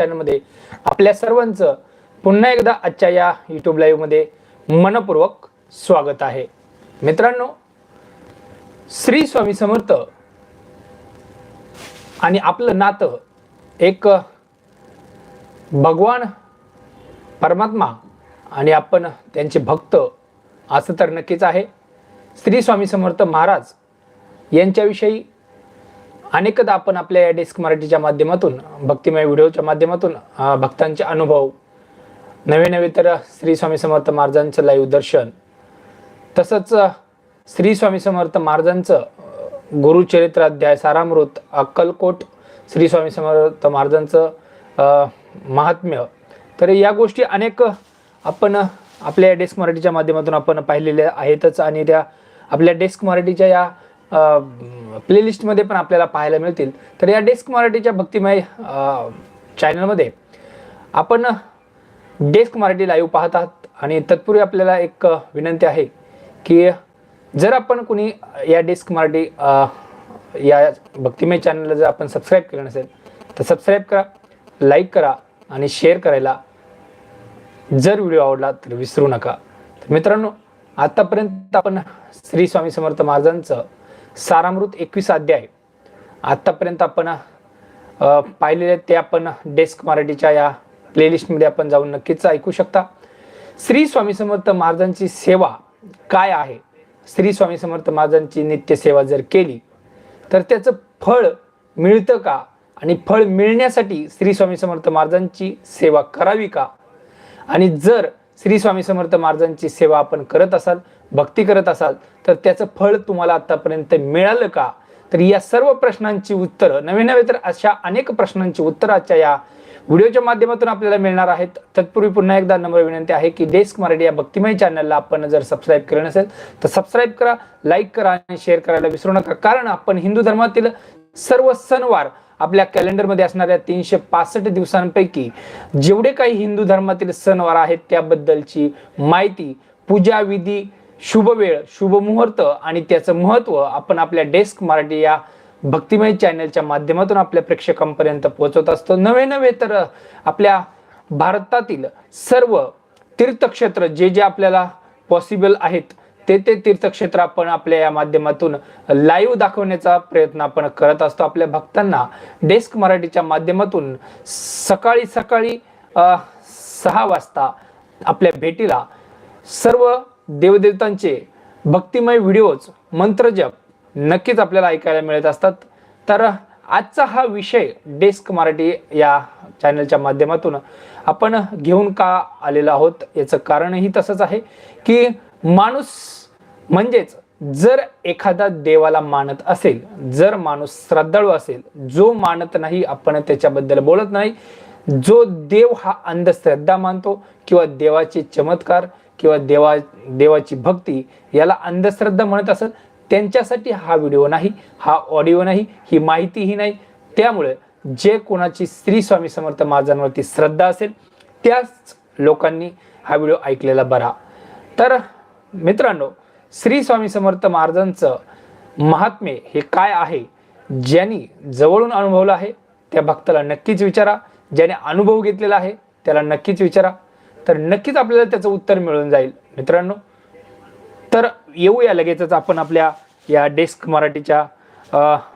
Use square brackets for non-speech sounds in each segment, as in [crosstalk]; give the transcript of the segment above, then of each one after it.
चॅनलमध्ये आपल्या सर्वांचं पुन्हा एकदा आजच्या या यूट्यूब लाईव्हमध्ये मनपूर्वक स्वागत आहे. मित्रांनो श्री स्वामी समर्थ आणि आपलं नातं एक भगवान परमात्मा आणि आपण त्यांचे भक्त असं तर नक्कीच आहे. श्री स्वामी समर्थ महाराज यांच्याविषयी अनेकदा आपण आपल्या या डेस्क मराठीच्या माध्यमातून भक्तिमय व्हिडिओच्या माध्यमातून भक्तांचे अनुभव नवे नवे तर श्री स्वामी समर्थ महाराजांचं लाईव्ह दर्शन तसंच श्री स्वामी समर्थ महाराजांचं गुरुचरित्राध्याय सारामृत अक्कलकोट श्री स्वामी समर्थ महाराजांचं महात्म्य तर या गोष्टी अनेक आपण आपल्या या डेस्क मराठीच्या माध्यमातून आपण पाहिलेल्या आहेतच आणि त्या आपल्या डेस्क मराठीच्या या प्लेलिस्टमध्ये पण आपल्याला पाहायला मिळतील. तर या डेस्क मराठीच्या भक्तिमय चॅनलमध्ये आपण डेस्क मराठी लाईव्ह पाहत आहात. आणि तत्पूर्वी आपल्याला एक विनंती आहे की जर आपण कुणी या डेस्क मराठी या भक्तिमय चॅनलला जर आपण सबस्क्राईब केलं नसेल तर सबस्क्राईब करा लाईक करा आणि शेअर करायला जर व्हिडिओ आवडला तर विसरू नका. तर मित्रांनो आत्तापर्यंत आपण श्री स्वामी समर्थ महाराजांचं सारामृत एकवीस अध्याय आत्तापर्यंत आपण पाहिलेले ते आपण डेस्क मराठीच्या या प्लेलिस्टमध्ये आपण जाऊन नक्कीच ऐकू शकता. श्री स्वामी समर्थ महाराजांची सेवा काय आहे? श्री स्वामी समर्थ महाराजांची नित्य सेवा जर केली तर त्याचं फळ मिळतं का? आणि फळ मिळण्यासाठी श्री स्वामी समर्थ महाराजांची सेवा करावी का? आणि जर श्री स्वामी समर्थ महाराजांची सेवा आपण करत असाल भक्ती करत असाल तर त्याचं फळ तुम्हाला आतापर्यंत मिळालं का? तर या सर्व प्रश्नांची उत्तरं नवे नवे तर अशा अनेक प्रश्नांची उत्तरं आजच्या या व्हिडिओच्या माध्यमातून आपल्याला मिळणार आहेत. तत्पूर्वी पुन्हा एकदा नम्र विनंती आहे की डेस्क मराठी या भक्तिमय चॅनलला आपण जर सबस्क्राईब केलं नसेल तर सबस्क्राईब करा लाईक करा आणि शेअर करायला विसरू नका. कारण आपण हिंदू धर्मातील सर्व सणवार आपल्या कॅलेंडरमध्ये असणाऱ्या तीनशे पासष्ट दिवसांपैकी जेवढे काही हिंदू धर्मातील सणवार आहेत त्याबद्दलची माहिती पूजा विधी शुभ वेळ शुभ मुहूर्त आणि त्याचं महत्त्व आपण आपल्या डेस्क मराठी या भक्तिमय चॅनलच्या माध्यमातून आपल्या प्रेक्षकांपर्यंत पोहोचवत असतो. नवे नवे तर आपल्या भारतातील सर्व तीर्थक्षेत्र जे जे आपल्याला पॉसिबल आहेत ते ते तीर्थक्षेत्र आपण आपल्या या माध्यमातून लाईव्ह दाखवण्याचा प्रयत्न आपण करत असतो. आपल्या भक्तांना डेस्क मराठीच्या माध्यमातून सकाळी सकाळी सहा वाजता आपल्या भेटीला सर्व देवदेवतांचे भक्तिमय व्हिडिओज मंत्रजप नक्कीच आपल्याला ऐकायला मिळत असतात. तर आजचा हा विषय डेस्क मराठी या चॅनलच्या माध्यमातून आपण घेऊन का आलेलो आहोत याचं कारणही तसंच आहे की माणूस म्हणजेच जर एखादा देवाला मानत असेल जर माणूस श्रद्धाळू असेल जो मानत नाही आपण त्याच्याबद्दल बोलत नाही जो देव हा अंधश्रद्धा मानतो किंवा देवाचे चमत्कार किंवा देवा देवाची भक्ती याला अंधश्रद्धा म्हणत असेल त्यांच्यासाठी हा व्हिडिओ नाही हा ऑडिओ नाही ही माहितीही नाही. त्यामुळे जे कोणाची श्री स्वामी समर्थ महाराजांवरती श्रद्धा असेल त्याच लोकांनी हा व्हिडिओ ऐकलेला बरा. तर मित्रांनो श्री स्वामी समर्थ महाराजांचं महात्म्य हे काय आहे ज्यांनी जवळून अनुभवलं आहे त्या भक्ताला नक्कीच विचारा. ज्याने अनुभव घेतलेला आहे त्याला नक्कीच विचारा. तर नक्कीच आपल्याला त्याचं उत्तर मिळून जाईल. मित्रांनो तर येऊया लगेचच आपण आपल्या या डेस्क मराठीच्या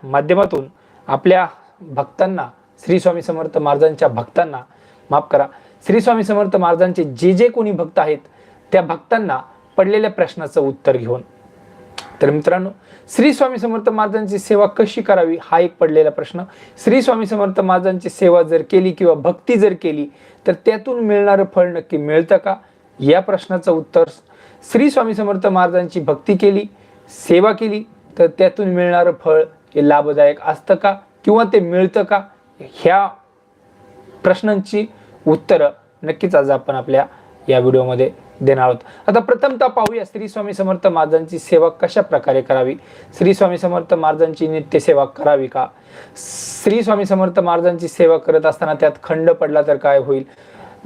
माध्यमातून. आपल्या भक्तांना श्री स्वामी समर्थ महाराजांच्या भक्तांना माफ करा. श्री स्वामी समर्थ महाराजांचे जे जे कोणी भक्त आहेत त्या भक्तांना पडलेल्या प्रश्नाचं उत्तर घेऊन. तर मित्रांनो श्री स्वामी समर्थ महाराजांची सेवा कशी करावी हा एक पडलेला प्रश्न. श्री स्वामी समर्थ महाराजांची सेवा जर केली किंवा भक्ती जर केली तर त्यातून मिळणारं फळ नक्की मिळतं का? या प्रश्नाचं उत्तर श्री स्वामी समर्थ महाराजांची भक्ती केली सेवा केली तर त्यातून मिळणारं फळ हे लाभदायक असतं का? किंवा ते मिळतं का? ह्या प्रश्नांची उत्तरं नक्कीच आज आपण आपल्या या व्हिडिओमध्ये देणार आहोत. आता प्रथमतः पाहूया श्री स्वामी समर्थ महाराजांची सेवा कशा प्रकारे करावी? श्री स्वामी समर्थ महाराजांची नित्य सेवा करावी का? श्री स्वामी समर्थ महाराजांची सेवा करत असताना त्यात खंड पडला तर काय होईल?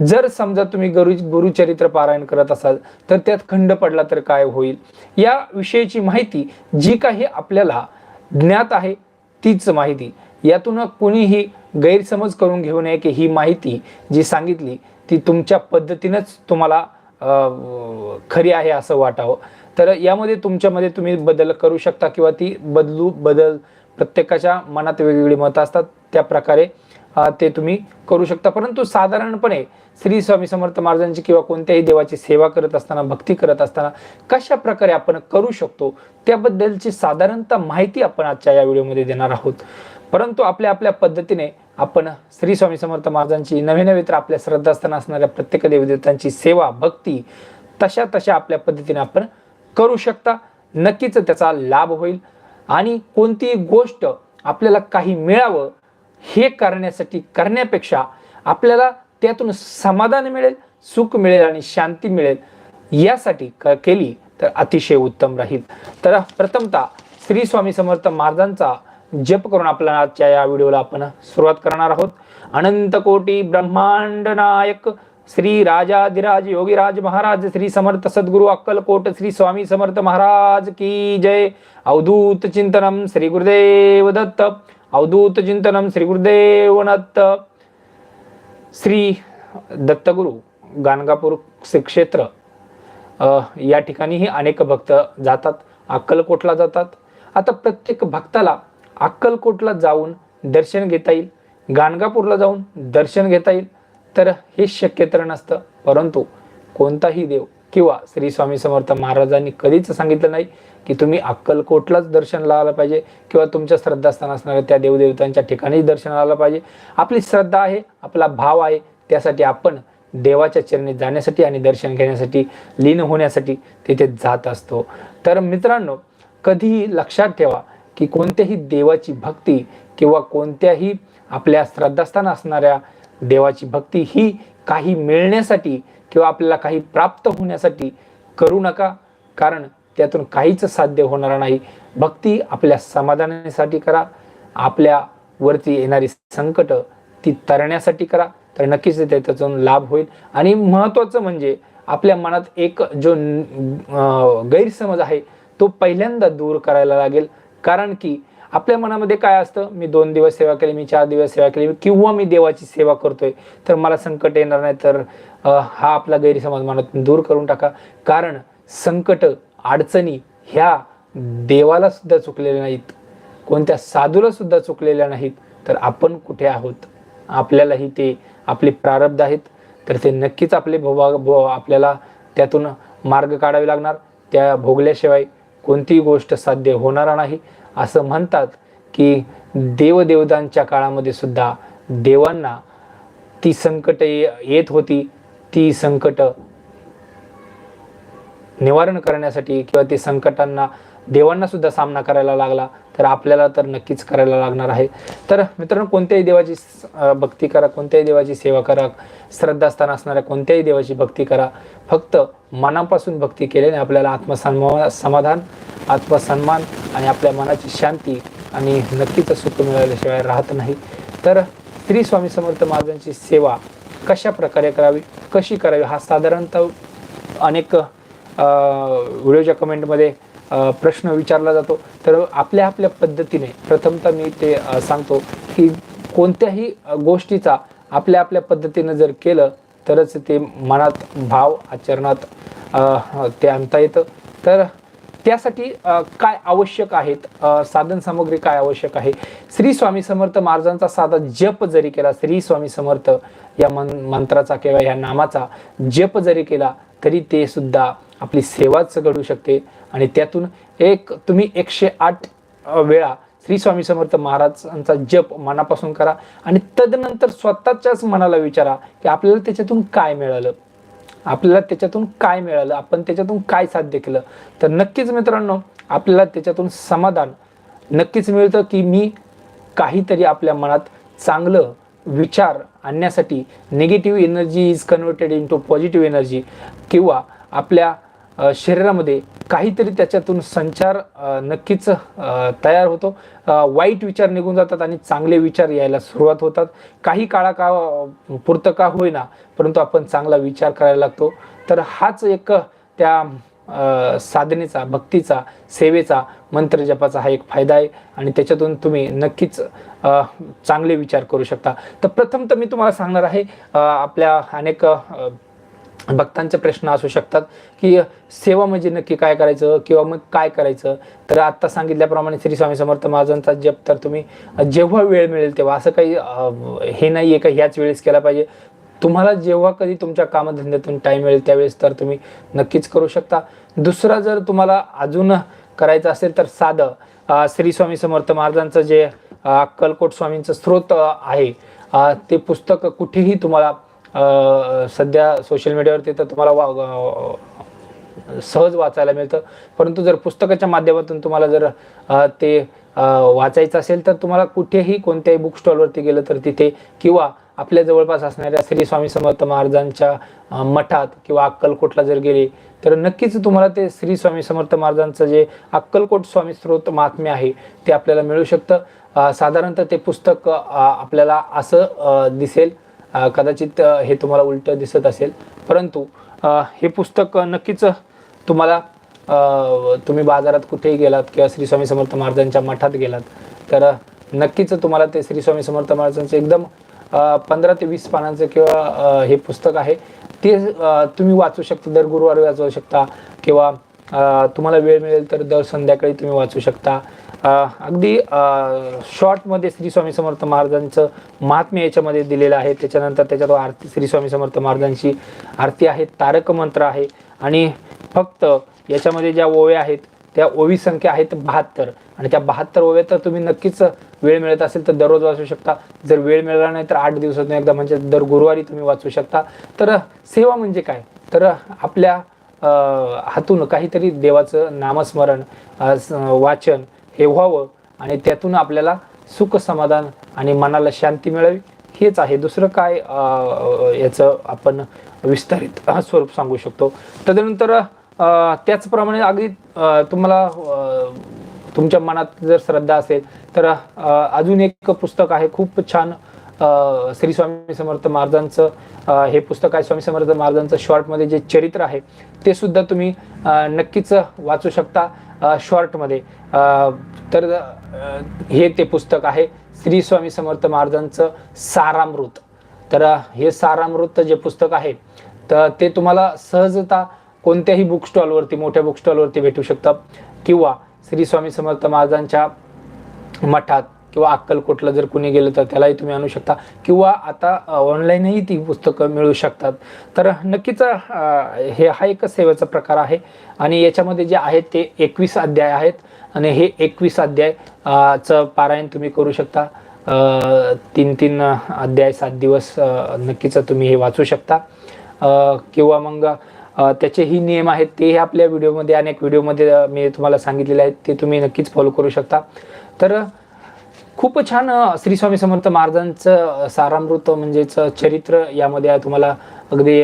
जर समजा तुम्ही गुरु गुरुचरित्र पारायण करत असाल तर त्यात खंड पडला तर काय होईल? या विषयीची माहिती जी काही आपल्याला ज्ञात आहे तीच माहिती. यातून कोणीही गैरसमज करून घेऊ नये की ही माहिती जी सांगितली ती तुमच्या पद्धतीनंच तुम्हाला खरी आहे असं वाटावं. तर यामध्ये तुमच्यामध्ये तुम्ही बदल करू शकता किंवा ती बदलू बदल प्रत्येकाच्या मनात वेगवेगळी मतं असतात त्या प्रकारे ते तुम्ही करू शकता. परंतु साधारणपणे श्री स्वामी समर्थ महाराजांची किंवा कोणत्याही देवाची सेवा करत असताना भक्ती करत असताना कशा प्रकारे आपण करू शकतो? त्याबद्दलची साधारणतः माहिती आपण आजच्या या व्हिडिओमध्ये देणार आहोत. परंतु आपल्या आपल्या पद्धतीने आपण श्री स्वामी समर्थ महाराजांची नवे नवे तर आपल्या श्रद्धास्थान असणाऱ्या प्रत्येक देवदेवतांची सेवा भक्ती तशा तशा आपल्या पद्धतीने आपण करू शकता. नक्कीच त्याचा लाभ होईल. आणि कोणतीही गोष्ट आपल्याला काही मिळावं हे करण्यासाठी करण्यापेक्षा आपल्याला त्यातून समाधान मिळेल सुख मिळेल आणि शांती मिळेल यासाठी क- केली तर अतिशय उत्तम राहील. तर प्रथमतः श्री स्वामी समर्थ महाराजांचा जप करून आपल्या आजच्या या व्हिडिओला आपण सुरुवात करणार आहोत. अनंत कोटी ब्रह्मांड नायक श्री राजाधिराज योगीराज महाराज श्री समर्थ सद्गुरु अक्कलकोट श्री स्वामी समर्थ महाराज की जय. अवधूत चिंतनम श्री गुरुदेव दत्त अवधूत चिंतनम श्री गुरुदेव दत्त श्री दत्तगुरु गाणगापूर क्षेत्र या ठिकाणीही अनेक भक्त जातात अक्कलकोटला जातात. आता प्रत्येक भक्ताला अक्कलकोटला जाऊन दर्शन घेता येईल. गाणगापूरला जाऊन दर्शन घेता येईल. तर हे शक्य तर नसतं. परंतु कोणताही देव किंवा श्री स्वामी समर्थ महाराजांनी कधीच सांगितलं नाही की तुम्ही अक्कलकोटलाच दर्शनाला आलं पाहिजे किंवा तुमच्या श्रद्धास्थान असणाऱ्या त्या देवदेवतांच्या ठिकाणीच दर्शनाला आलं पाहिजे. आपली श्रद्धा आहे आपला भाव आहे. त्यासाठी आपण देवाच्या चरणी जाण्यासाठी आणि दर्शन घेण्यासाठी लीन होण्यासाठी तिथे जात असतो. तर मित्रांनो कधीही लक्षात ठेवा की कोणत्याही देवाची भक्ती किंवा कोणत्याही आपल्या श्रद्धास्थान असणाऱ्या देवाची भक्ती ही काही मिळण्यासाठी किंवा आपल्याला काही प्राप्त होण्यासाठी करू नका कारण त्यातून काहीच साध्य होणार नाही. भक्ती आपल्या समाधानासाठी करा. आपल्या वरती येणारी संकट ती तरण्यासाठी करा. तर नक्कीच त्याच्यातून लाभ होईल. आणि महत्त्वाचं म्हणजे आपल्या मनात एक जो गैरसमज आहे तो पहिल्यांदा दूर करायला लागेल. कारण की आपल्या मनामध्ये काय असतं? मी दोन दिवस सेवा केली मी चार दिवस सेवा केली किंवा मी देवाची सेवा करतोय तर मला संकट येणार नाही. तर हा आपला गैरसमज मनातून दूर करून टाका. कारण संकट अडचणी ह्या देवाला सुद्धा चुकलेल्या नाहीत. कोणत्या साधूला सुद्धा चुकलेल्या नाहीत. तर आपण कुठे आहोत? आपल्यालाही ते आपले प्रारब्ध आहेत. तर ते नक्कीच आपले भोवा भो आपल्याला त्यातून मार्ग काढावे लागणार. त्या भोगल्याशिवाय कोणतीही गोष्ट साध्य होणार नाही. असं म्हणतात की देवदेवतांच्या काळामध्ये सुद्धा देवांना ती संकट येत होती. ती संकट निवारण करण्यासाठी किंवा ते संकटांना देवांना सुद्धा सामना करायला लागला तर आपल्याला तर नक्कीच करायला लागणार आहे. तर मित्रांनो कोणत्याही देवाची भक्ती करा कोणत्याही देवाची सेवा करा श्रद्धास्थान असणाऱ्या कोणत्याही देवाची भक्ती करा. फक्त मनापासून भक्ती केल्याने आपल्याला आत्मसन्मा समाधान आत्मसन्मान आणि आपल्या मनाची शांती आणि नक्कीच सुख मिळाल्याशिवाय राहत नाही. तर श्री स्वामी समर्थ महाराजांची सेवा कशा प्रकारे करावी कशी करावी हा साधारणतः अनेक व्हिडिओच्या कमेंटमध्ये प्रश्न विचारला जातो. तर आपल्या आपल्या पद्धतीने प्रथमतः मी ते सांगतो की कोणत्याही गोष्टीचा आपल्या आपल्या पद्धतीनं जर केलं तरच ते मनात भाव आचरणात ते आणता येतं. तर त्यासाठी काय आवश्यक आहेत? साधन सामग्री काय आवश्यक आहे? श्री स्वामी समर्थ महाराजांचा साधा जप जरी केला श्री स्वामी समर्थ या मन मंत्राचा किंवा या नामाचा जप जरी केला तरी ते सुद्धा आपली सेवाच घडू शकते. आणि त्यातून एक तुम्ही एकशे आठ वेळा श्री स्वामी समर्थ महाराजांचा जप मनापासून करा आणि तदनंतर स्वतःच्याच मनाला विचारा की आपल्याला त्याच्यातून काय मिळालं? आपल्याला त्याच्यातून काय मिळालं? आपण त्याच्यातून काय साध्य केलं? तर नक्कीच मित्रांनो आपल्याला त्याच्यातून समाधान नक्कीच मिळतं की मी काहीतरी आपल्या मनात चांगलं विचार आणण्यासाठी negative energy is converted into positive energy किंवा आपल्या शरीरामध्ये काहीतरी त्याच्यातून संचार नक्कीच तयार होतो. वाईट विचार निघून जातात आणि चांगले विचार यायला सुरुवात होतात. काही काळा का पुरतं का होईना परंतु आपण चांगला विचार करायला लागतो. तर हाच एक त्या साधनेचा भक्तीचा सेवेचा मंत्र जपाचा हा एक फायदा आहे आणि त्याच्यातून तुम्ही नक्कीच चांगले विचार करू शकता. तर प्रथम तर मी तुम्हाला सांगणार आहे आपल्या अनेक भक्तांचे प्रश्न असू शकतात की सेवा म्हणजे नक्की काय करायचं किंवा मग काय करायचं? तर आत्ता सांगितल्याप्रमाणे श्री स्वामी समर्थ महाराजांचा जप तर तुम्ही जेव्हा वेळ मिळेल तेव्हा. असं काही हे नाही आहे का ह्याच वेळेस केला पाहिजे. तुम्हाला जेव्हा कधी तुमच्या कामधंद्यातून टाईम मिळेल त्यावेळेस तर तुम्ही नक्कीच करू शकता. दुसरा जर तुम्हाला अजून करायचं असेल तर साधं श्री स्वामी समर्थ महाराजांचं जे अक्कलकोट स्वामींचं स्रोत आहे ते पुस्तक कुठेही तुम्हाला सध्या सोशल मीडियावरती तर तुम्हाला वा सहज वाचायला मिळतं. परंतु जर पुस्तकाच्या माध्यमातून तुम्हाला जर ते वाचायचं असेल तर तुम्हाला कुठेही कोणत्याही बुक स्टॉलवरती गेलं तर तिथे किंवा आपल्या जवळपास असणाऱ्या श्री स्वामी समर्थ महाराजांच्या मठात किंवा अक्कलकोटला जर गेले तर नक्कीच तुम्हाला ते श्री स्वामी समर्थ महाराजांचं जे अक्कलकोट स्वामी स्रोत महात्म्य आहे ते आपल्याला मिळू शकतं. साधारणतः ते पुस्तक आपल्याला असं दिसेल. कदाचित हे तुम्हाला उलट दिसत असेल. परंतु हे पुस्तक नक्कीच तुम्हाला तुम्ही बाजारात कुठेही गेलात किंवा श्री स्वामी समर्थ महाराजांच्या मठात गेलात तर नक्कीच तुम्हाला ते श्री स्वामी समर्थ महाराजांचं एकदम पंधरा ते वीस पानांचं किंवा हे पुस्तक आहे. ते तुम्ही वाचू शकता दर गुरुवारी वाचू शकता किंवा तुम्हाला वेळ मिळेल तर दर संध्याकाळी तुम्ही वाचू शकता. अगदी शॉर्टमध्ये श्री स्वामी समर्थ महाराजांचं महात्म्य याच्यामध्ये दिलेलं आहे. त्याच्यानंतर त्याच्यात आरती श्री स्वामी समर्थ महाराजांची आरती आहे तारक मंत्र आहे आणि फक्त याच्यामध्ये ज्या ओव्या आहेत त्या ओवी संख्या आहेत बहात्तर. आणि त्या बहात्तर ओव्या तर तुम्ही नक्कीच वेळ मिळत असेल तर दररोज वाचू शकता. जर वेळ मिळाला नाही तर आठ दिवसातून एकदा म्हणजे दर गुरुवारी तुम्ही वाचू शकता. तर सेवा म्हणजे काय? तर आपल्या हातून काहीतरी देवाचं नामस्मरण वाचन हे व्हावं आणि त्यातून आपल्याला सुख समाधान आणि मनाला शांती मिळावी. हेच आहे. दुसरं काय याचं आपण विस्तारित स्वरूप सांगू शकतो. तदनंतर त्याचप्रमाणे अगदी तुम्हाला तुमच्या मनात जर श्रद्धा असेल तर अजून एक पुस्तक आहे. खूप छान श्री स्वामी समर्थ महाराजांचं हे पुस्तक आहे. स्वामी समर्थ महाराजांचं शॉर्टमध्ये जे चरित्र आहे ते सुद्धा तुम्ही नक्कीच वाचू शकता. शॉर्टमध्ये तर हे ते पुस्तक आहे श्री स्वामी समर्थ महाराजांचं सारामृत. तर हे सारामृत जे पुस्तक आहे तर ते तुम्हाला सहजता कोणत्याही बुक स्टॉलवरती मोठ्या बुक स्टॉलवरती भेटू शकतं. किंवा श्री स्वामी समर्थ महाराजांच्या मठात किंवा अक्कलकोटला जर कुणी गेलं तर त्यालाही तुम्ही आणू शकता. किंवा आता ऑनलाईनही ती पुस्तकं मिळू शकतात. तर नक्कीच हे हा एक सेवेचा प्रकार आहे. आणि याच्यामध्ये जे आहेत ते एकवीस अध्याय आहेत. आणि हे एकवीस अध्याय चं पारायण तुम्ही करू शकता. तीन तीन अध्याय सात दिवस नक्कीच तुम्ही हे वाचू शकता. किंवा मग त्याचेही नियम आहेत. तेही आपल्या व्हिडिओमध्ये अनेक व्हिडिओमध्ये मी तुम्हाला सांगितलेले आहेत. ते तुम्ही नक्कीच फॉलो करू शकता. तर खूप छान श्री स्वामी समर्थ महाराजांचं सारामृत म्हणजेच चरित्र यामध्ये तुम्हाला अगदी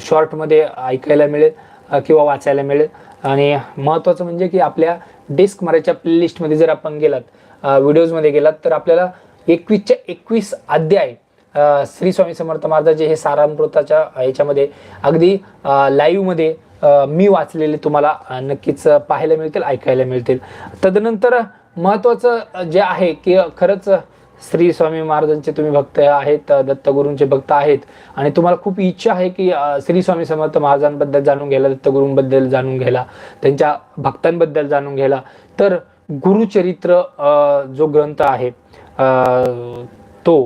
शॉर्टमध्ये ऐकायला मिळेल किंवा वाचायला मिळेल. आणि महत्त्वाचं म्हणजे की आपल्या डेस्क मराठीच्या प्लेलिस्टमध्ये जर आपण गेलात व्हिडिओजमध्ये गेलात तर आपल्याला एकवीसच्या एकवीस अध्याय श्री स्वामी समर्थ महाराजाचे हे सारामृताच्या ह्याच्यामध्ये अगदी लाईव्हमध्ये मी वाचलेले तुम्हाला नक्कीच पाहायला मिळतील ऐकायला मिळतील. तदनंतर महत्त्वाचं जे आहे की खरंच श्री स्वामी महाराजांचे तुम्ही भक्त आहेत दत्तगुरूंचे भक्त आहेत आणि तुम्हाला खूप इच्छा आहे की श्री स्वामी समर्थ महाराजांबद्दल जाणून घ्यायला दत्तगुरूंबद्दल जाणून घ्यायला त्यांच्या भक्तांबद्दल जाणून घ्यायला. तर गुरुचरित्र जो ग्रंथ आहे तो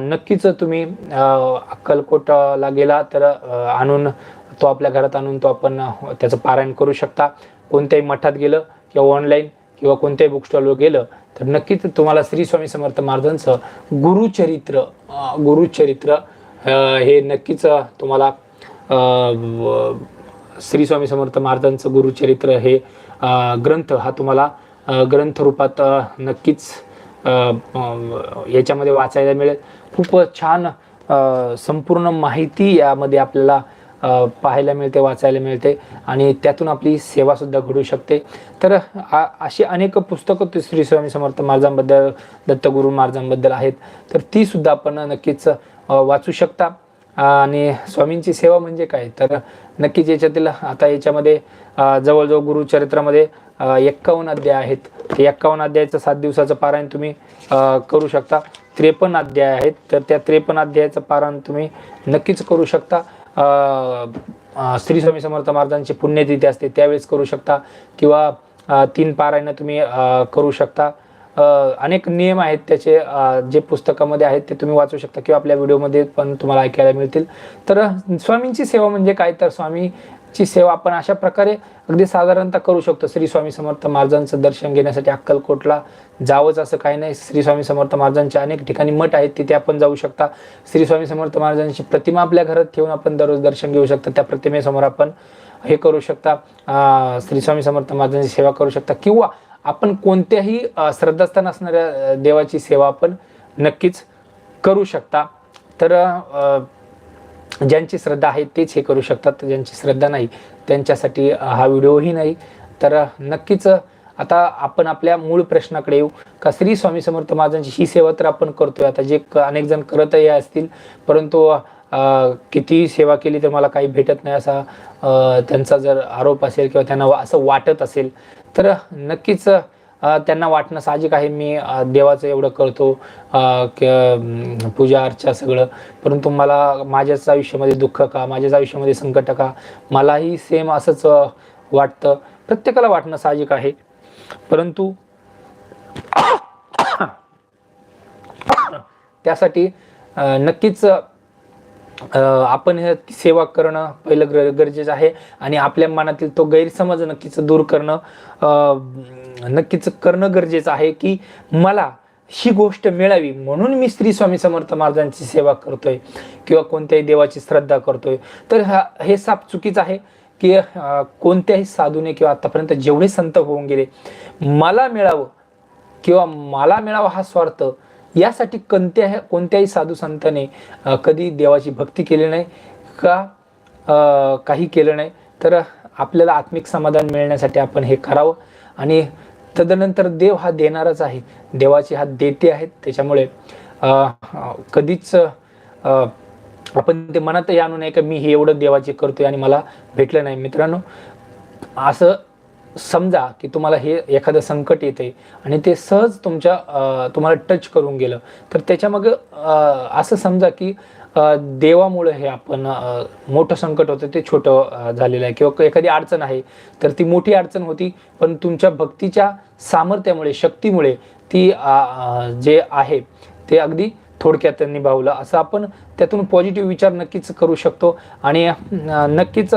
नक्कीच तुम्ही अक्कलकोटला गेला तर आणून तो आपल्या घरात आणून तो आपण त्याचं पारायण करू शकता. कोणत्याही मठात गेलं किंवा ऑनलाईन किंवा कोणत्याही बुक स्टॉलवर गेलं तर नक्कीच तुम्हाला श्री स्वामी समर्थ महाराजांचं गुरुचरित्र गुरुचरित्र हे नक्कीच तुम्हाला श्री स्वामी समर्थ महाराजांचं गुरुचरित्र हे ग्रंथ हा तुम्हाला ग्रंथरूपात ग्रंथ रूपात नक्कीच याच्यामध्ये वाचायला मिळेल. खूप छान संपूर्ण माहिती यामध्ये आपल्याला पाहायला मिळते वाचायला मिळते आणि त्यातून आपली सेवासुद्धा घडू शकते. तर आ- अशी अनेक पुस्तकं ते श्री स्वामी समर्थ महाराजांबद्दल दत्तगुरू महाराजांबद्दल आहेत. तर ती सुद्धा आपण नक्कीच वाचू शकता. आणि स्वामींची सेवा म्हणजे काय? तर नक्कीच याच्यातील आता याच्यामध्ये जवळजवळ गुरुचरित्रामध्ये एक्कावन्न अध्याय आहेत. ते एक्कावन्न अध्यायाचं सात दिवसाचं पारायण तुम्ही करू शकता. त्रेपन्न अध्याय आहेत. तर त्या त्रेपन्न अध्यायाचं पारायण तुम्ही नक्कीच करू शकता. श्री स्वामी समर्थ महाराजांची पुण्यतिथी असते त्यावेळेस करू शकता. किंवा तीन पारायणं तुम्ही करू शकता. अनेक नियम आहेत त्याचे जे पुस्तकामध्ये आहेत ते तुम्ही वाचू शकता किंवा आपल्या व्हिडिओमध्ये पण तुम्हाला ऐकायला मिळतील. तर स्वामींची सेवा म्हणजे काय? तर स्वामी ची सेवा आपण अशा प्रकारे अगदी साधारणतः करू शकतो. श्री स्वामी समर्थ महाराजांचं दर्शन घेण्यासाठी अक्कलकोटला जावंच असं काही नाही. श्री स्वामी समर्थ महाराजांचे अनेक ठिकाणी मठ आहेत तिथे आपण जाऊ शकता. श्री स्वामी समर्थ महाराजांची प्रतिमा आपल्या घरात ठेवून आपण दररोज दर्शन घेऊ शकता. त्या प्रतिमेसमोर आपण हे करू शकता. श्री स्वामी समर्थ महाराजांची सेवा करू शकता. किंवा आपण कोणत्याही श्रद्धास्थान असणाऱ्या देवाची सेवा आपण नक्कीच करू शकता. तर ज्यांची श्रद्धा आहे तेच हे करू शकतात. ज्यांची श्रद्धा नाही त्यांच्यासाठी हा व्हिडिओही नाही. तर नक्कीच आता आपण आपल्या मूळ प्रश्नाकडे येऊ. का श्री स्वामी समर्थ महाराजांची ही सेवा तर आपण करतोय. आता जे क- अनेक जण करतही असतील. परंतु किती सेवा केली तर मला काही भेटत नाही असा त्यांचा जर आरोप असेल किंवा त्यांना असं वाटत असेल. तर नक्कीच त्यांना वाटणं साहजिक आहे. मी देवाचं एवढं करतो. पूजा अर्चा सगळं. परंतु मला माझ्याच आयुष्यामध्ये दुःख का? माझ्याच आयुष्यामध्ये संकट का? मलाही सेम असंच वाटतं. प्रत्येकाला वाटणं साहजिक आहे. परंतु [coughs] त्यासाठी नक्कीच आपण हे सेवा करणं पहिलं गर गरजेचं आहे आणि आपल्या मनातील तो गैरसमज नक्कीच दूर करणं नक्कीच करणं गरजेचं आहे की मला ही गोष्ट मिळावी म्हणून मी श्री स्वामी समर्थ महाराजांची सेवा करतोय किंवा कोणत्याही देवाची श्रद्धा करतोय. तर हा हे साप चुकीचं आहे की कोणत्याही साधूने किंवा आतापर्यंत जेवढे संत होऊन गेले मला मिळावं किंवा मला मिळावा हा स्वार्थ यासाठी कोणत्या कोणत्याही साधू संताने कधी देवाची भक्ती केली नाही का काही केलं नाही तर आपल्याला आत्मिक समाधान मिळण्यासाठी आपण हे करावं. आणि तदनंतर देव हा देणारच आहे. देवाचे हात देते आहेत. त्याच्यामुळे कधीच आपण ते मनातही आणू नये का मी हे एवढं देवाचे करतोय आणि मला भेटलं नाही. मित्रांनो असं समजा की तुम्हाला हे एखादं संकट येते आणि ते सहज तुमच्या तुम्हाला टच करून गेलं तर त्याच्यामागं असं समजा की देवामुळं हे आपण मोठं संकट होतं ते छोटं झालेलं आहे. किंवा एखादी अडचण आहे तर ती मोठी अडचण होती पण तुमच्या भक्तीच्या सामर्थ्यामुळे शक्तीमुळे ती जे आहे ते अगदी थोडक्यात निभावलं असं आपण त्यातून पॉझिटिव्ह विचार नक्कीच करू शकतो. आणि नक्कीच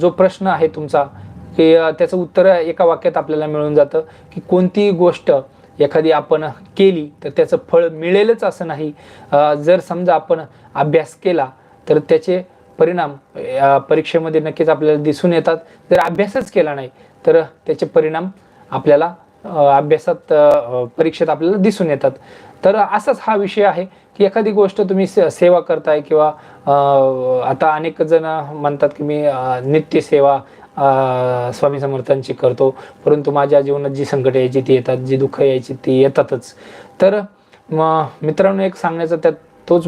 जो प्रश्न आहे तुमचा की त्याचं उत्तर एका वाक्यात आपल्याला मिळून जातं की कोणतीही गोष्ट एखादी आपण केली तर त्याचं फळ मिळेलच असं नाही. जर समजा आपण अभ्यास केला तर त्याचे परिणाम परीक्षेमध्ये नक्कीच आपल्याला दिसून येतात. जर अभ्यासच केला नाही तर त्याचे परिणाम आपल्याला अभ्यासात परीक्षेत आपल्याला दिसून येतात. तर असाच हा विषय आहे की एखादी गोष्ट तुम्ही से- सेवा करताय किंवा आता अनेक जण म्हणतात की मी नित्य सेवा स्वामी समर्थांची करतो. परंतु माझ्या जीवनात जी संकट यायची ती येतात. जी दुःख यायची ती येतातच. तर मित्रांनो एक सांगण्याचा त्यात तोच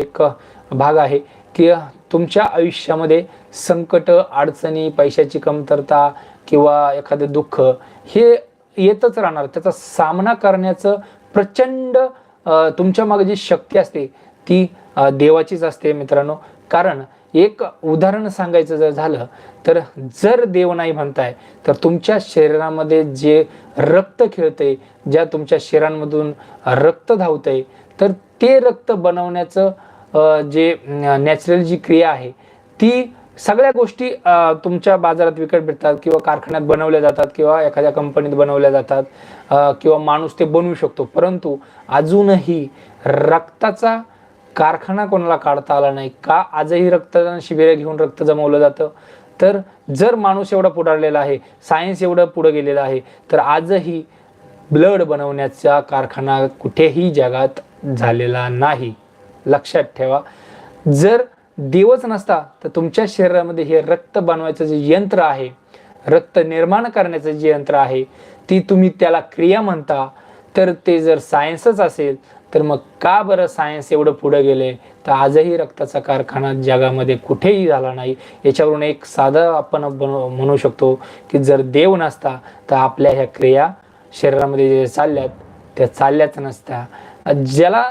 एक भाग आहे की तुमच्या आयुष्यामध्ये संकट अडचणी पैशाची कमतरता किंवा एखादं दुःख हे येतच राहणार. त्याचा सामना करण्याचं प्रचंड तुमच्या मागे जी शक्ती असते ती देवाचीच असते मित्रांनो. कारण एक उदाहरण सांगायचं जर झालं तर जर देव नाही म्हणताय तर तुमच्या शरीरामध्ये जे रक्त खेळतंय ज्या तुमच्या शरीरांमधून रक्त धावतंय तर ते रक्त बनवण्याचं जे नॅचरल जी क्रिया आहे ती सगळ्या गोष्टी तुमच्या बाजारात विकत भेटतात किंवा कारखान्यात बनवल्या जातात किंवा एखाद्या कंपनीत बनवल्या जातात किंवा माणूस ते बनवू शकतो. परंतु अजूनही रक्ताचा कारखाना कोणाला काढता आला नाही का आजही रक्तदान शिबिरे घेऊन रक्त जमवलं जातं? तर जर माणूस एवढा पुढारलेला आहे सायन्स एवढं पुढं गेलेलं आहे तर आजही ब्लड बनवण्याचा कारखाना कुठेही जगात झालेला नाही. लक्षात ठेवा. जर देवच नसता तर तुमच्या शरीरामध्ये हे रक्त बनवायचं जे यंत्र आहे रक्त निर्माण करण्याचं जे यंत्र आहे ती तुम्ही त्याला क्रिया म्हणता तर ते जर सायन्सच असेल तर मग का बरं सायन्स एवढं पुढं गेले? तर आजही रक्ताचा कारखाना जगामध्ये कुठेही झाला नाही. याच्यावरून एक साधं आपण म्हणू शकतो की जर देव नसता तर आपल्या ह्या क्रिया शरीरामध्ये जे चालल्यात त्या चालल्याच नसत्या. ज्याला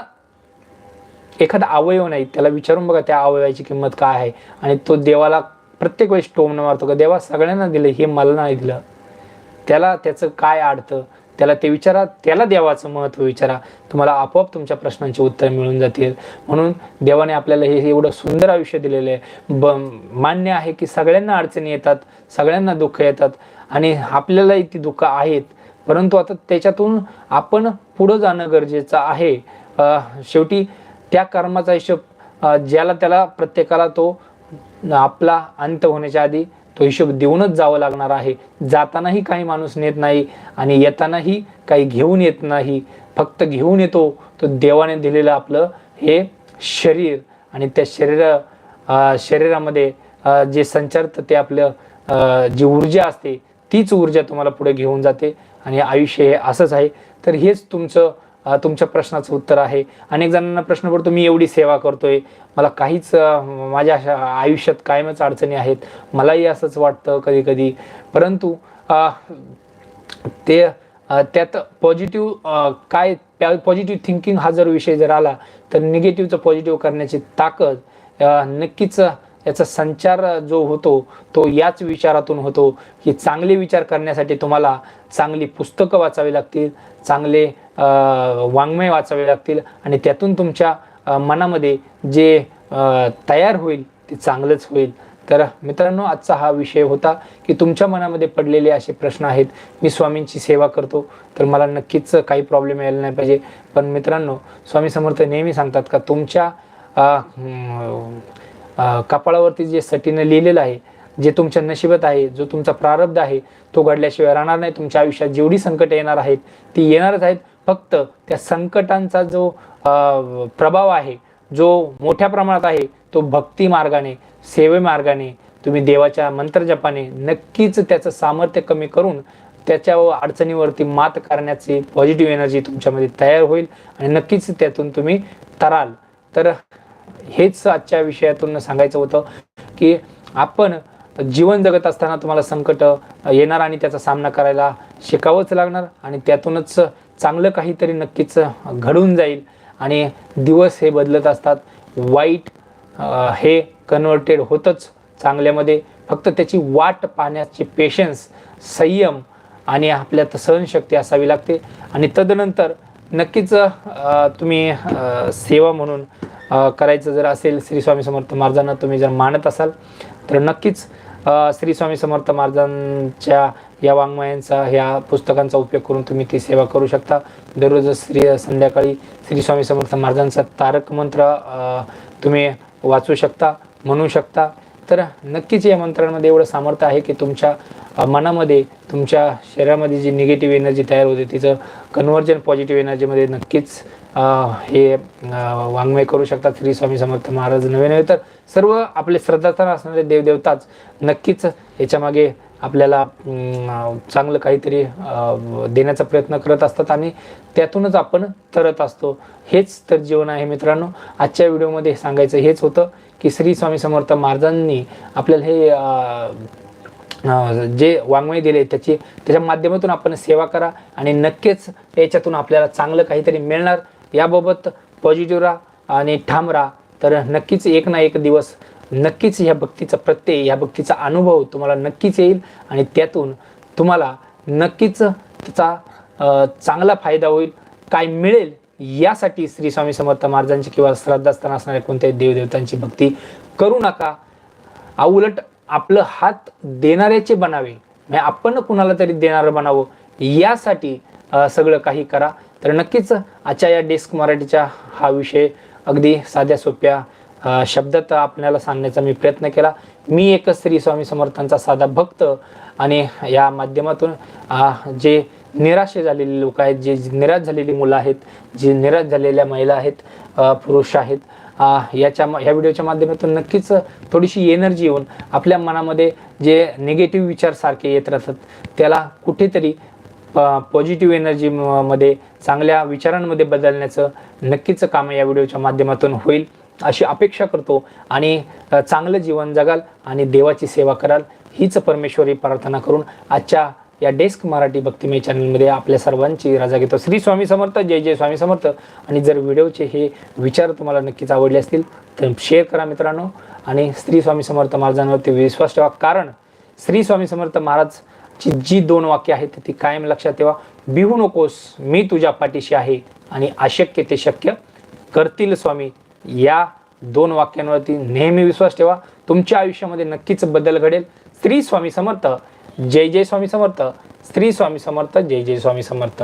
एखादा अवयव नाही त्याला विचारून बघा त्या अवयवाची किंमत काय आहे. आणि तो देवाला प्रत्येक वेळेस टोमणं मारतो का देवा सगळ्यांना दिलं हे मला नाही दिलं. त्याला त्याचं काय अडतं त्याला ते विचारा त्याला देवाचं महत्त्व विचारा. तुम्हाला आपोआप तुमच्या प्रश्नांची उत्तरं मिळून जातील. म्हणून देवाने आपल्याला हे एवढं सुंदर आयुष्य दिलेलं आहे. ब मान्य आहे की सगळ्यांना अडचणी येतात सगळ्यांना दुःख येतात आणि आपल्यालाही ती दुःख आहेत. परंतु आता त्याच्यातून आपण पुढं जाणं गरजेचं आहे. शेवटी त्या कर्माचा हिशोब ज्याला त्याला प्रत्येकाला तो आपला अंत होण्याच्या आधी तो हिशोब देऊनच जावं लागणार आहे. जातानाही काही माणूस नेत नाही आणि येतानाही काही घेऊन येत नाही. फक्त घेऊन येतो तो देवाने दिलेलं आपलं हे शरीर आणि त्या शरीर शरीरामध्ये जे संचारतं ते आपलं जी ऊर्जा असते तीच ऊर्जा तुम्हाला पुढे घेऊन जाते आणि आयुष्य हे असंच आहे. तर हेच तुमचं तुमच्या प्रश्नाचं उत्तर आहे. अनेक जणांना प्रश्न पडतो मी एवढी सेवा करतोय. मला काहीच माझ्या आयुष्यात कायमच अडचणी आहेत. मलाही असंच वाटतं कधी कधी परंतु ते त्यात पॉझिटिव्ह काय पॉझिटिव्ह थिंकिंग हा जर विषय जर आला तर निगेटिव्हचं पॉझिटिव्ह करण्याची ताकद नक्कीच याचा संचार जो होतो तो याच विचारातून होतो की चांगले विचार करण्यासाठी तुम्हाला चांगली पुस्तकं वाचावी लागतील चांगले वाङ्मय वाचावे लागतील आणि त्यातून तुमच्या मनामध्ये जे तयार होईल ते चांगलंच होईल. तर मित्रांनो आजचा हा विषय होता की तुमच्या मनामध्ये पडलेले असे प्रश्न आहेत. मी स्वामींची सेवा करतो तर मला नक्कीच काही प्रॉब्लेम यायला नाही पाहिजे. पण मित्रांनो स्वामी समर्थ नेहमी सांगतात का तुमच्या कपाळावरती जे सटीनं लिहिलेलं आहे जे तुमच्या नशिबत आहे जो तुमचा प्रारब्ध आहे तो घडल्याशिवाय राहणार नाही. तुमच्या आयुष्यात जेवढी संकट येणार आहेत ती येणारच आहेत. फक्त त्या संकटांचा जो प्रभाव आहे जो मोठ्या प्रमाणात आहे तो भक्ती मार्गाने सेवे मार्गाने तुम्ही देवाच्या मंत्रजपाने नक्कीच त्याचं सामर्थ्य कमी करून त्याच्या अडचणीवरती मात करण्याची पॉझिटिव्ह एनर्जी तुमच्यामध्ये तयार होईल आणि नक्कीच त्यातून तुम्ही तराल. तर हेच आजच्या विषयातून सांगायचं होतं की आपण जीवन जगत असताना तुम्हाला संकट येणार आणि त्याचा सामना करायला शिकावंच लागणार आणि त्यातूनच चांगलं काहीतरी नक्कीच घडून जाईल. आणि दिवस हे बदलत असतात. वाईट हे कन्वर्टेड होतंच चांगल्यामध्ये. फक्त त्याची वाट पाहण्याची पेशन्स संयम आणि आपल्यात सहनशक्ती असावी लागते. आणि तदनंतर नक्कीच तुम्ही सेवा म्हणून करायचं जर असेल श्री स्वामी समर्थ महाराजांना तुम्ही जर मानत असाल तर नक्कीच श्री स्वामी समर्थ महाराजांच्या या वाङ्मयांचा ह्या पुस्तकांचा उपयोग करून तुम्ही ती सेवा करू शकता. दररोज श्री संध्याकाळी श्री स्वामी समर्थ महाराजांचा तारक मंत्र तुम्ही वाचू शकता म्हणू शकता. तर नक्कीच या मंत्रांमध्ये एवढं सामर्थ्य आहे की तुमच्या मनामध्ये तुमच्या शरीरामध्ये जी निगेटिव्ह एनर्जी तयार होते तिचं कन्व्हर्जन पॉझिटिव्ह एनर्जीमध्ये नक्कीच हे वाङ्मय करू शकतात. श्री स्वामी समर्थ महाराज नवे नव्हे तर सर्व आपले श्रद्धास्थान असणारे देवदेवताच नक्कीच याच्यामागे आपल्याला चांगलं काहीतरी देण्याचा प्रयत्न करत असतात आणि त्यातूनच आपण तरत असतो. हेच तर जीवन आहे मित्रांनो. आजच्या व्हिडिओमध्ये सांगायचं हेच होतं की श्री स्वामी समर्थ महाराजांनी आपल्याला हे जे वाङ्मय दिले त्याची त्याच्या माध्यमातून आपण सेवा करा आणि नक्कीच याच्यातून आपल्याला चांगलं काहीतरी मिळणार. याबाबत पॉझिटिव्ह राहा आणि ठाम राहा. तर नक्कीच एक ना एक दिवस नक्कीच ह्या भक्तीचा प्रत्यय ह्या भक्तीचा अनुभव तुम्हाला नक्कीच येईल आणि त्यातून तुम्हाला नक्कीच त्याचा चांगला फायदा होईल. काय मिळेल यासाठी श्री स्वामी समर्थ महाराजांची किंवा श्रद्धास्थान असणाऱ्या कोणत्याही देवदेवतांची भक्ती करू नका. उलट आपलं हात देणाऱ्याचे बनावे. म्हणजे आपण कुणाला तरी देणारं बनावं यासाठी सगळं काही करा. तर नक्कीच आजच्या या डेस्क मराठीच्या हा विषय अगदी साध्या सोप्या शब्दात आपल्याला सांगण्याचा मी प्रयत्न केला. मी एक श्री स्वामी समर्थांचा साधा भक्त आणि या माध्यमातून जे निराश झालेले लोक आहेत जे निराश झालेली मुलं आहेत जे निराश झालेल्या महिला आहेत पुरुष आहेत याच्या ह्या व्हिडिओच्या माध्यमातून नक्कीच थोडीशी एनर्जी येऊन आपल्या मनामध्ये जे निगेटिव्ह विचारसारखे येत राहतात त्याला कुठेतरी पॉझिटिव्ह एनर्जी मध्ये चांगल्या विचारांमध्ये बदलण्याचं नक्कीच काम या व्हिडिओच्या माध्यमातून होईल अशी अपेक्षा करतो. आणि चांगलं जीवन जगाल आणि देवाची सेवा कराल हीच परमेश्वरी प्रार्थना करून आजच्या या डेस्क मराठी भक्तिमय चॅनलमध्ये आपल्या सर्वांची रजा घेतो. श्री स्वामी समर्थ जय जय स्वामी समर्थ. आणि जर व्हिडिओचे हे विचार तुम्हाला नक्कीच आवडले असतील तर शेअर करा मित्रांनो. आणि श्री स्वामी समर्थ महाराजांवरती विश्वास ठेवा. कारण श्री स्वामी समर्थ महाराज ची जी दोन वाक्य आहेत ती कायम लक्षात ठेवा. बिहू नकोस मी तुझ्या पाठीशी आहे आणि अशक्य ते शक्य करतील स्वामी. या दोन वाक्यांवरती नेहमी विश्वास ठेवा. तुमच्या आयुष्यामध्ये नक्कीच बदल घडेल. श्री स्वामी समर्थ जय जय स्वामी समर्थ. श्री स्वामी समर्थ जय जय स्वामी समर्थ.